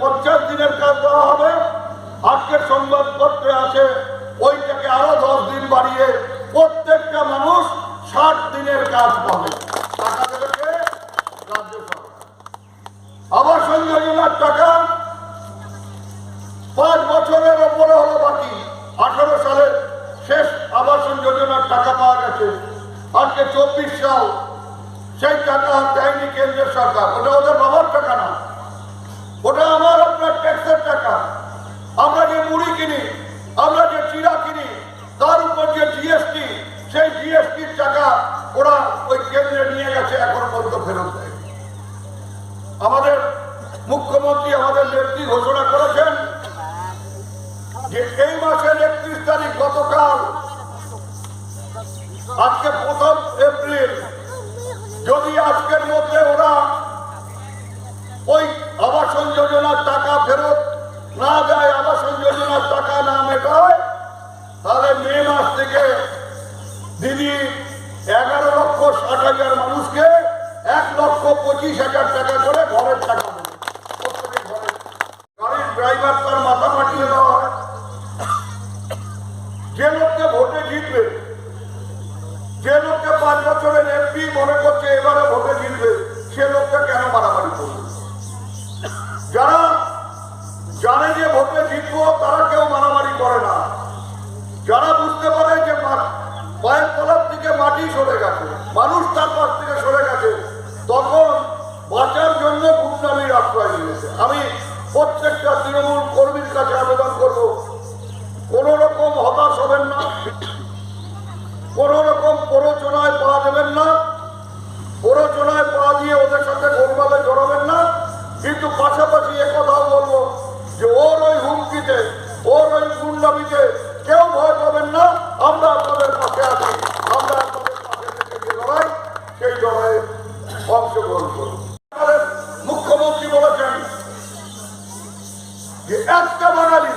পঞ্চাশ দিনের কাজ দেওয়া হবে। আজকের সংবাদপত্রে আছে ওইটাকে আরও দশ দিন বাড়িয়ে প্রত্যেকটা মানুষ ষাট দিনের কাজ পাবে। আবাসন যোজনার টাকা পাঁচ বছরের ওপরে হলো বাকি। আঠারো সালের শেষ আবাসন যোজনার টাকা পাওয়া গেছে। আজকে চব্বিশ সাল। সেই টাকা দেয়নি কেন্দ্রের সরকার। ওটা ওদের বাবার টাকা না। ওটা আমার, আপনার ট্যাক্সের টাকা। আমরা যে মুড়ি কিনি, আমরা যে চিরা কিনি, তার উপর যে জিএসটি সেই জিএসটির টাকা ওরা ওই কেন্দ্রে নিয়ে গেছে, এখন পর্যন্ত ফেরত দেয় আমাদের মুখ্যমন্ত্রী আমাদের নেত্রী ঘোষণা করেছেন যে এই মাসের একত্রিশ তারিখ গতকাল, আজকে প্রথম এপ্রিল, যদি আজকের দিদি এগারো লক্ষ ষাট হাজার মানুষকে এক লক্ষ পঁচিশ হাজার টাকা করে ঘরের টাকা দেবে গাড়ির ড্রাইভার তার মাথা মাটিয়ে দেওয়া সরে গেছে। মানুষ তার পাশ থেকে সরে গেছে। তখন বাঁচার জন্য গুন্ডামির আশ্রয় নিয়েছে। আমি প্রত্যেকটা তৃণমূল কর্মীর কাছে আবেদন যে একটা বাঙালি।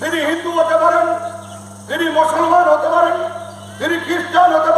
তিনি হিন্দু হতে পারেন তিনি মুসলমান হতে পারেন তিনি খ্রিস্টান হতে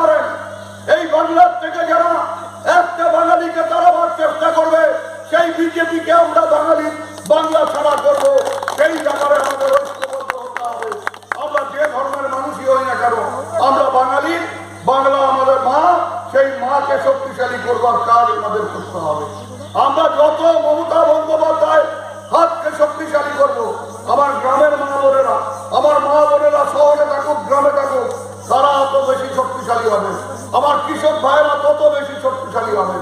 আমার গ্রামের মা বোনেরা আমার মা বোনেরা শহরে থাকুক গ্রামে থাকুক তারা অত বেশি শক্তিশালী হবে আমার কৃষক ভাইরা তত বেশি শক্তিশালী হবে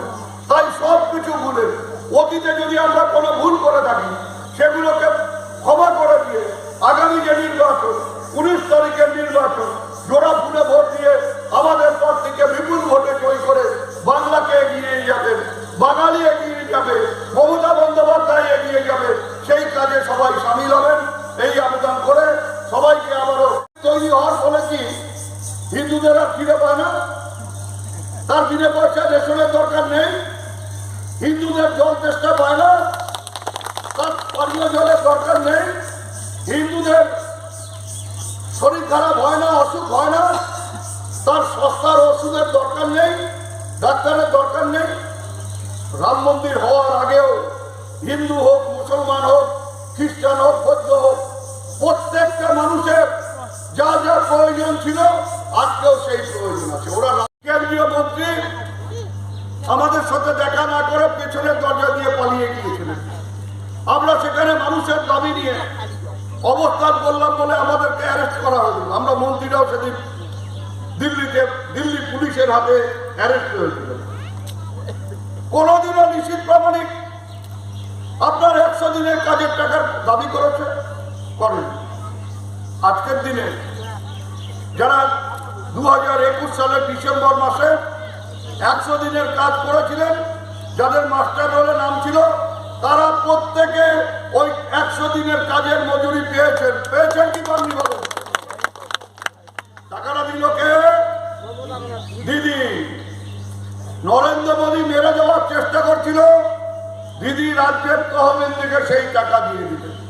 তাই সব কিছু ভুলে অতীতে যদি আমরা কোনো ভুল করে থাকি সেগুলোকে ক্ষমা করে দিয়ে আগামী যে নির্বাচন উনিশ তারিখের নির্বাচন জোড়া ফুলে ভোট দিয়ে আমাদের পর থেকে বিপুল ভোটে জয় করে বাংলাকে এগিয়ে নিয়ে যাবেন বাঙালি এগিয়ে যাবে মমতা বন্দ্যোপাধ্যায় এগিয়ে যাবে সেই কাজে সবাই সামিল হবেন এই আবেদন করে সবাইকে আবারও তৈরি হওয়ার ফলে কি আর ফিরে পায় না, তার বিনে পয়সা রেশনের দরকার নেই। হিন্দুদের জল চেষ্টা পায় না, তার পানীয় জলের দরকার নেই। হিন্দুদের শরীর খারাপ হয় না, অসুখ হয় না, তার সস্তার ওষুধের দরকার নেই, ডাক্তারের দরকার নেই। রাম মন্দির হওয়ার আগেও হিন্দু হোক, মুসলমান হোক, খ্রিস্টান হোক, বৌদ্ধ হোক, প্রত্যেকটা মানুষের যা যা প্রয়োজন ছিল আজকেও সেই প্রয়োজন আছে। ওরা কেন্দ্রীয় মন্ত্রী। আমাদের সাথে দেখা না করে পেছনের দরজা দিয়ে পালিয়ে গিয়েছিলেন। আমরা সেখানে মানুষের দাবি নিয়ে অবস্থান করলাম বলে আমাদেরকে অ্যারেস্ট করা হয়েছিল আমরা মন্ত্রীরাও সেদিন দিল্লিতে, দিল্লি পুলিশের হাতে অ্যারেস্ট হয়েছিল কোনোদিনও নিশ্চিত প্রামাণিক আপনার একশো দিনের কাজের টাকার দাবি করেছে? করেন। আজকের দিনে যারা দু হাজার একুশ সালের ডিসেম্বর মাসে একশো দিনের কাজ করেছিলেন। যাদের মাস্টার রোলে নাম ছিল, তারা প্রত্যেকে ওই একশো দিনের কাজের মজুরি পেয়েছেন। পেয়েছেন কি পাননি বলো? টাকাটা দিল কে? দিদি। নরেন্দ্র মোদী মেরে দেওয়ার চেষ্টা করছিল, দিদি রাজ্যের তহবিল থেকে সেই টাকা দিয়ে আপনি